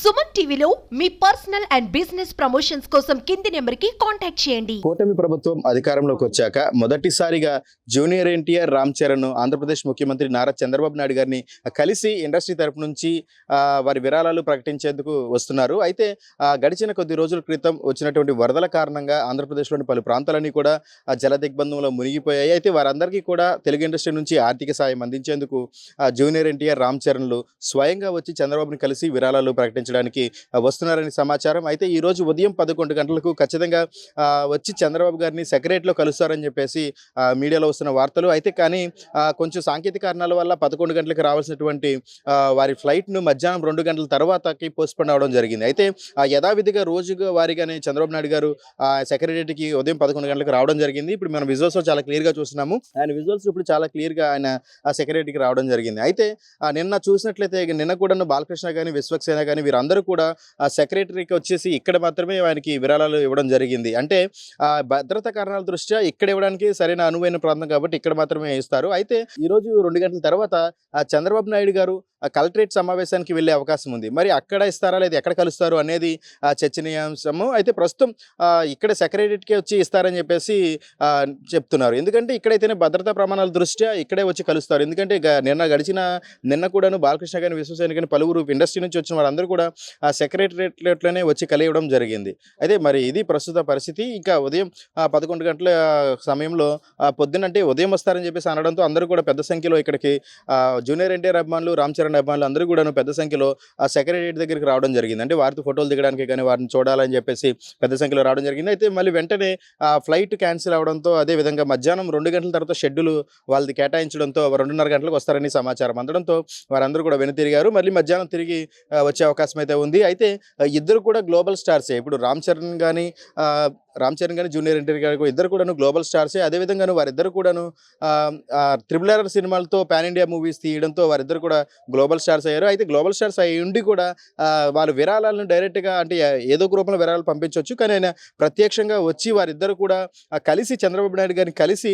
సుమన్ టీవీలో మీ personal and business promotions కోసం కింది నెంబర్కి కాంటాక్ట్ చేయండి. కూటమి ప్రభుత్వం అధికారంలోకి వచ్చాక మొదటిసారిగా జూనియర్ ఎన్టీఆర్ రామ్ చరణ్ ఆంధ్రప్రదేశ్ ముఖ్యమంత్రి నారా చంద్రబాబు నాయుడు గారిని కలిసి ఇండస్ట్రీ తరపు నుంచి వారి విరాళాలు ప్రకటించేందుకు వస్తున్నారు. అయితే గడిచిన కొద్ది రోజుల క్రితం వచ్చినటువంటి వరదల కారణంగా ఆంధ్రప్రదేశ్లోని పలు ప్రాంతాలన్నీ కూడా జల దిగ్బంధంలో మునిగిపోయాయి. అయితే వారందరికీ కూడా తెలుగు ఇండస్ట్రీ నుంచి ఆర్థిక సాయం అందించేందుకు జూనియర్ ఎన్టీఆర్ రామ్ చరణ్లు స్వయంగా వచ్చి చంద్రబాబుని కలిసి విరాళాలు ప్రకటించారు ఆ, వస్తున్నారని సమాచారం. అయితే ఈ రోజు ఉదయం పదకొండు గంటలకు ఖచ్చితంగా వచ్చి చంద్రబాబు గారిని సెక్రటరీలో కలుస్తారని చెప్పేసి మీడియాలో వస్తున్న వార్తలు. అయితే కానీ కొంచెం సాంకేతిక కారణాల వల్ల పదకొండు గంటలకు రావాల్సినటువంటి వారి ఫ్లైట్ను మధ్యాహ్నం రెండు గంటల తర్వాతకి పోస్ట్పోన్ అవడం జరిగింది. అయితే ఆ, యథావిధిగా రోజుగా వారిగానే చంద్రబాబు నాయుడు గారు సెక్రటరీకి ఉదయం పదకొండు గంటలకు రావడం జరిగింది. ఇప్పుడు మనం విజువల్స్ చాలా క్లియర్గా చూస్తున్నాము. ఆయన విజువల్స్ ఇప్పుడు చాలా క్లియర్గా ఆయన సెక్రటరీకి రావడం జరిగింది. అయితే నిన్న చూసినట్లయితే నిన్న కూడా బాలకృష్ణ కానీ విశ్వక్సేన కానీ వీరందరూ కూడా ఆ సెక్రటరీకి వచ్చేసి ఇక్కడ మాత్రమే ఆయనకి విరాళాలు ఇవ్వడం జరిగింది. అంటే ఆ భద్రత కారణాల దృష్ట్యా ఇక్కడ ఇవ్వడానికి సరైన అనువైన ప్రాంతం కాబట్టి ఇక్కడ మాత్రమే ఇస్తారు. అయితే ఈరోజు రెండు గంటల తర్వాత ఆ చంద్రబాబు నాయుడు గారు కలెక్టరేట్ సమావేశానికి వెళ్ళే అవకాశం ఉంది. మరి అక్కడ ఇస్తారా లేదా ఎక్కడ కలుస్తారు అనేది ఆ చర్చనీయాంశము. అయితే ప్రస్తుతం ఇక్కడ సెక్రటరీకి వచ్చి ఇస్తారని చెప్పేసి చెప్తున్నారు. ఎందుకంటే ఇక్కడైతేనే భద్రతా ప్రమాణాల దృష్ట్యా ఇక్కడే వచ్చి కలుస్తారు. ఎందుకంటే గ- నిన్న గడిచిన నిన్న కూడాను బాలకృష్ణ గారిని విశ్వసేన కానీ పలువురు ఇండస్ట్రీ నుంచి వచ్చిన వారందరూ కూడా ఆ సెక్రటరేట్లోనే వచ్చి కలియడం జరిగింది. అయితే మరి ఇది ప్రస్తుత పరిస్థితి. ఇంకా ఉదయం ఆ, పదకొండు గంటల సమయంలో ఆ, పొద్దునంటే ఉదయం వస్తారని చెప్పేసి అనడంతో అందరూ కూడా పెద్ద సంఖ్యలో ఇక్కడికి జూనియర్ ఎన్టీఆర్ అభిమానులు రామ్ చరణ్ అభిమానులు అందరూ కూడా పెద్ద సంఖ్యలో ఆ సెక్రటరియట్ దగ్గరికి రావడం జరిగింది. అంటే వారితో ఫోటోలు దిగడానికి కానీ వారిని చూడాలని చెప్పేసి పెద్ద సంఖ్యలో రావడం జరిగింది. అయితే మళ్ళీ వెంటనే ఆ ఫ్లైట్ క్యాన్సిల్ అవడంతో అదే విధంగా మధ్యాహ్నం రెండు గంటల తర్వాత షెడ్యూల్ వాళ్ళది కేటాయించడంతో రెండున్నర గంటలకు వస్తారని సమాచారం అందడంతో వారందరూ కూడా వెనుతిరిగారు. మళ్ళీ మధ్యాహ్నం తిరిగి వచ్చే అవకాశం అయితే ఉంది. అయితే ఇద్దరు కూడా గ్లోబల్ స్టార్సే. ఇప్పుడు రామ్ చరణ్ కానీ రామ్ చరణ్ కానీ జూనియర్ ఎన్టీఆర్ గారు ఇద్దరు కూడాను గ్లోబల్ స్టార్సే అదేవిధంగాను వారిద్దరు కూడాను త్రిబుల్ ఆర్ సినిమాలతో పాన్ ఇండియా మూవీస్ తీయడంతో వారిద్దరు కూడా గ్లోబల్ స్టార్స్ అయ్యారు. అయితే గ్లోబల్ స్టార్స్ అయ్యి ఉండి కూడా వాళ్ళు విరాళాలను డైరెక్ట్గా అంటే ఏదో ఒక రూపంలో విరాళాలు పంపించవచ్చు కానీ ఆయన ప్రత్యక్షంగా వచ్చి వారిద్దరు కూడా కలిసి చంద్రబాబు నాయుడు గారిని కలిసి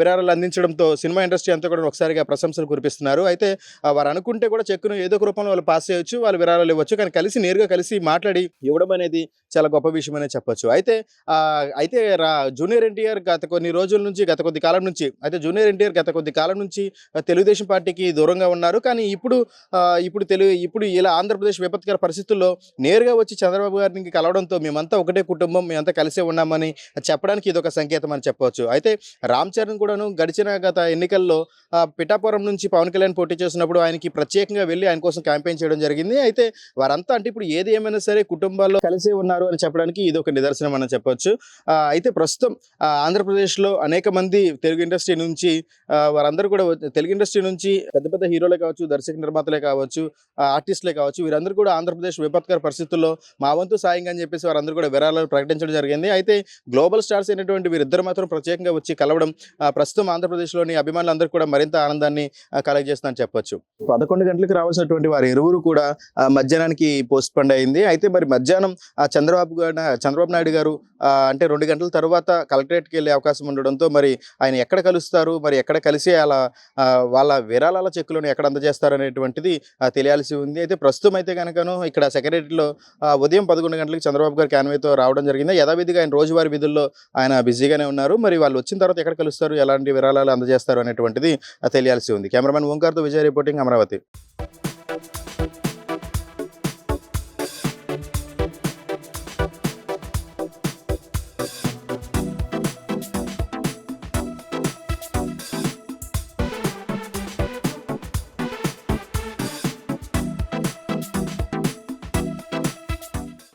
విరాళాలు అందించడంతో సినిమా ఇండస్ట్రీ అంతా కూడా ఒకసారిగా ప్రశంసలు కురిపిస్తున్నారు. అయితే వారు అనుకుంటే కూడా చెక్కును ఏదో ఒక రూపంలో వాళ్ళు పాస్ చేయొచ్చు వాళ్ళు విరాళాలు ఇవ్వచ్చు. కానీ కలిసి నేరుగా కలిసి మాట్లాడి ఇవ్వడం అనేది చాలా గొప్ప విషయం అనే చెప్పొచ్చు. అయితే ఆ, అయితే రా జూనియర్ ఎన్టీఆర్ గత కొన్ని రోజుల నుంచి గత కొద్ది కాలం నుంచి అయితే జూనియర్ ఎన్టీఆర్ గత కొద్ది కాలం నుంచి తెలుగుదేశం పార్టీకి దూరంగా ఉన్నారు. కానీ ఇప్పుడు ఇప్పుడు తెలుగు ఇప్పుడు ఇలా ఆంధ్రప్రదేశ్ విపత్కర పరిస్థితుల్లో నేరుగా వచ్చి చంద్రబాబు గారిని కలవడంతో మేమంతా ఒకటే కుటుంబం మేమంతా కలిసే ఉన్నామని చెప్పడానికి ఇది ఒక సంకేతం అని చెప్పవచ్చు. అయితే రామ్ చరణ్ కూడాను గడిచిన గత ఎన్నికల్లో పిఠాపురం నుంచి పవన్ కళ్యాణ్ పోటీ చేసినప్పుడు ఆయనకి ప్రత్యేకంగా వెళ్ళి ఆయన కోసం క్యాంపెయిన్ చేయడం జరిగింది. అయితే వారంతా అంటే ఇప్పుడు ఏది ఏమైనా సరే కుటుంబాల్లో కలిసే ఉన్నారు అని చెప్పడానికి ఇది ఒక నిదర్శనం అని చెప్పొచ్చు. ఆ, అయితే ప్రస్తుతం ఆ, ఆంధ్రప్రదేశ్లో అనేక మంది తెలుగు ఇండస్ట్రీ నుంచి వారందరూ కూడా తెలుగు ఇండస్ట్రీ నుంచి పెద్ద పెద్ద హీరోలే కావచ్చు దర్శక నిర్మాతలే కావచ్చు ఆర్టిస్టులే కావచ్చు వీరందరూ కూడా ఆంధ్రప్రదేశ్ విపత్కర పరిస్థితుల్లో మా వంతు సాయంగా అని చెప్పేసి వారందరూ కూడా విరాళాలు ప్రకటించడం జరిగింది. అయితే గ్లోబల్ స్టార్స్ అయినటువంటి వీరిద్దరు మాత్రం ప్రత్యేకంగా వచ్చి కలవడం ప్రస్తుతం ఆంధ్రప్రదేశ్లోని అభిమానులందరూ కూడా మరింత ఆనందాన్ని కలగజేస్తుందని చెప్పొచ్చు. పదకొండు గంటలకు రావాల్సినటువంటి వారి ఇరువురు కూడా మధ్యాహ్నానికి పోస్ట్ పండ్ అయింది. అయితే మరి మధ్యాహ్నం చంద్రబాబు గారు చంద్రబాబు నాయుడు గారు అంటే రెండు గంటల తర్వాత కలెక్టరేట్కి వెళ్ళే అవకాశం ఉండడంతో మరి ఆయన ఎక్కడ కలుస్తారు? మరి ఎక్కడ కలిసి అలా వాళ్ళ విరాళాల చెక్కులను ఎక్కడ అందజేస్తారు అనేటువంటిది తెలియాల్సి ఉంది. అయితే ప్రస్తుతం అయితే కనుకను ఇక్కడ సెక్రటరీలో ఉదయం పదకొండు గంటలకు చంద్రబాబు గారు క్యాన్వేతో రావడం జరిగింది. యథావిధిగా ఆయన రోజువారీ విధుల్లో ఆయన బిజీగానే ఉన్నారు. మరి వాళ్ళు వచ్చిన తర్వాత ఎక్కడ కలుస్తారు? ఎలాంటి విరాళాలు అందజేస్తారు? అనేటువంటిది తెలియాల్సి ఉంది. కెమెరామెన్ ఓంకార్తో విజయ రిపోర్టింగ్ అమరావతి.